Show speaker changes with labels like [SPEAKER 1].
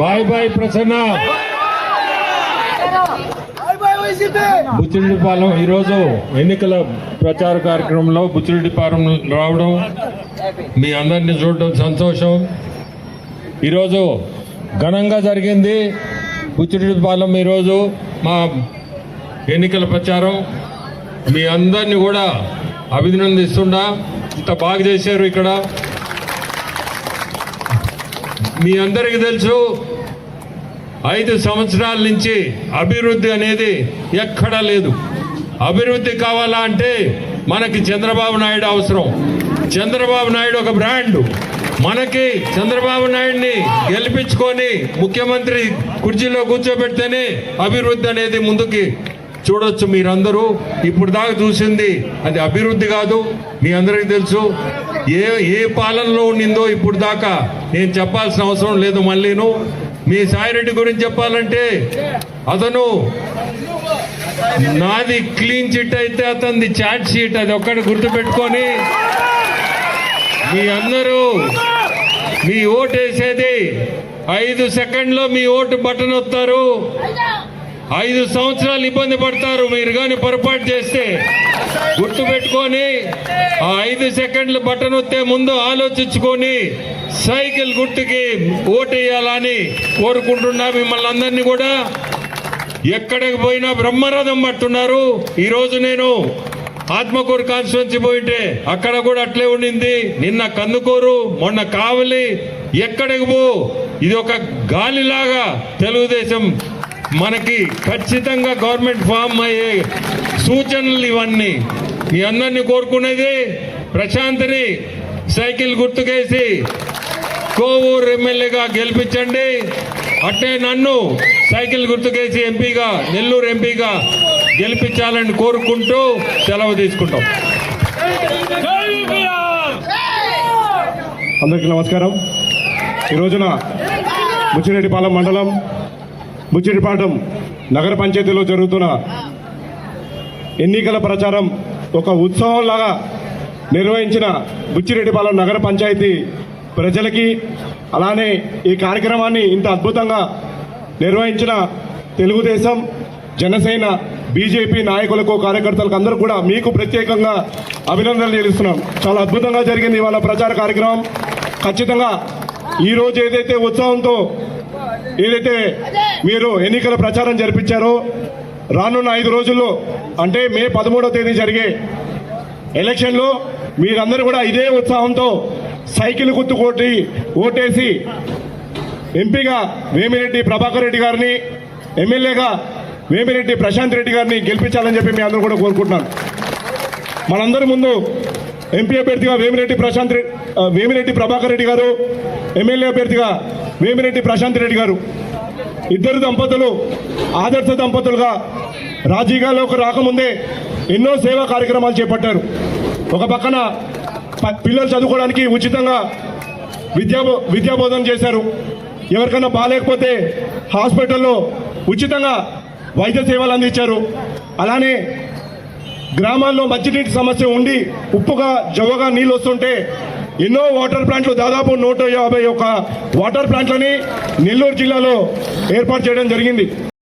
[SPEAKER 1] Bye bye Prasanna. Buchireddypalem ఈరోజు ఎన్నికల ప్రచార కార్యక్రమంలో బుచ్చిరెడ్డిపాలెం రావడం మీ అందరినీ చూడడం సంతోషం. ఈరోజు ఘనంగా జరిగింది బుచ్చిరెడ్డిపాలెం ఈరోజు మా ఎన్నికల ప్రచారం. మీ అందరినీ కూడా అభినందిస్తున్నా ఇంత బాగా చేశారు ఇక్కడ. మీ అందరికీ తెలుసు ఐదు సంవత్సరాల నుంచి అభివృద్ధి అనేది ఎక్కడా లేదు. అభివృద్ధి కావాలా అంటే మనకి చంద్రబాబు నాయుడు అవసరం. చంద్రబాబు నాయుడు ఒక బ్రాండ్. మనకి చంద్రబాబు నాయుడిని గెలిపించుకొని ముఖ్యమంత్రి కుర్చీలో కూర్చోబెడితేనే అభివృద్ధి అనేది ముందుకి చూడొచ్చు మీరందరూ. ఇప్పుడు దాకా చూసింది అది అభివృద్ధి కాదు మీ అందరికీ తెలుసు. ఏ ఏ పాలనలో ఉండిందో ఇప్పుడు దాకా నేను చెప్పాల్సిన అవసరం లేదు మళ్ళీను. మీ సాయిరెడ్డి గురించి చెప్పాలంటే అతను నాది క్లీన్ చిట్ అయితే అతనిది చాట్ షీట్ అది ఒక్కటి గుర్తుపెట్టుకొని మీ అందరూ మీ ఓటు వేసేది ఐదు సెకండ్లో మీ ఓటు బటన్ వస్తారు. ఐదు సంవత్సరాలు ఇబ్బంది పడతారు. మీరు కానీ పొరపాటు చేస్తే గుర్తు పెట్టుకొని ఆ ఐదు సెకండ్లు బటన్ వస్తే ముందు ఆలోచించుకొని సైకిల్ గుర్తుకి ఓటేయాలని కోరుకుంటున్నా మిమ్మల్ని అందరినీ కూడా. ఎక్కడికి పోయినా బ్రహ్మరథం పట్టున్నారు. ఈరోజు నేను ఆత్మకూరు కాన్స్టిట్యున్సీ పోయింటే అక్కడ కూడా అట్లే ఉండింది. నిన్న కందుకూరు మొన్న కావలి ఎక్కడికి పో. ఇది ఒక గాలిలాగా తెలుగుదేశం మనకి ఖచ్చితంగా గవర్నమెంట్ ఫామ్ అయ్యే సూచనలు ఇవన్నీ. మీ అందరినీ కోరుకునేది ప్రశాంత్ని సైకిల్ గుర్తుకేసి కోవూరు ఎమ్మెల్యేగా గెలిపించండి. అట్టే నన్ను సైకిల్ గుర్తుకేసి ఎంపీగా నెల్లూరు ఎంపీగా గెలిపించాలని కోరుకుంటూ సెలవు తీసుకుంటాం.
[SPEAKER 2] అందరికీ నమస్కారం. ఈ రోజున ముచ్చిరెడ్డిపాలెం మండలం బుచ్చిడిపాటం నగర పంచాయతీలో జరుగుతున్న ఎన్నికల ప్రచారం ఒక ఉత్సవంలాగా నిర్వహించిన బుచ్చిరెడ్డిపాలెం నగర పంచాయతీ ప్రజలకి అలానే ఈ కార్యక్రమాన్ని ఇంత అద్భుతంగా నిర్వహించిన తెలుగుదేశం జనసేన బీజేపీ నాయకులకు కార్యకర్తలకు అందరూ కూడా మీకు ప్రత్యేకంగా అభినందనలు తెలుస్తున్నాం. చాలా అద్భుతంగా జరిగింది ఇవాళ ప్రచార కార్యక్రమం. ఖచ్చితంగా ఈ రోజు ఏదైతే ఉత్సాహంతో ఏదైతే మీరు ఎన్నికల ప్రచారం జరిపించారో. రానున్న ఐదు రోజుల్లో అంటే మే పదమూడవ తేదీ జరిగే ఎలక్షన్లో మీరందరూ కూడా ఇదే ఉత్సాహంతో సైకిల్ గుర్తు కొట్టి ఓటేసి ఎంపీగా వేమిరెడ్డి ప్రభాకర్ రెడ్డి గారిని ఎమ్మెల్యేగా వేమిరెడ్డి ప్రశాంత్ రెడ్డి గారిని గెలిపించాలని చెప్పి మీ అందరూ కూడా కోరుకుంటున్నాను. మనందరి ముందు ఎంపీ అభ్యర్థిగా వేమిరెడ్డి ప్రశాంత్ రెడ్డి వేమిరెడ్డి ప్రభాకర్ రెడ్డి గారు ఎమ్మెల్యే అభ్యర్థిగా వేమిరెడ్డి ప్రశాంత్ రెడ్డి గారు. ఇద్దరు దంపతులు ఆదర్శ దంపతులుగా రాజీగాలోకి రాకముందే ఎన్నో సేవా కార్యక్రమాలు చేపట్టారు. ఒక పక్కన పిల్లలు చదువుకోవడానికి ఉచితంగా విద్యా విద్యాబోధన చేశారు. ఎవరికైనా బాగాలేకపోతే హాస్పిటల్లో ఉచితంగా వైద్య సేవలు అందించారు. అలానే గ్రామాల్లో మంచినీటి సమస్య ఉండి ఉప్పుగా జవ్వగా నీళ్ళు వస్తుంటే ఎన్నో వాటర్ ప్లాంట్లు దాదాపు నూట యాభై ఒక వాటర్ ప్లాంట్లని నెల్లూరు జిల్లాలో ఏర్పాటు చేయడం జరిగింది.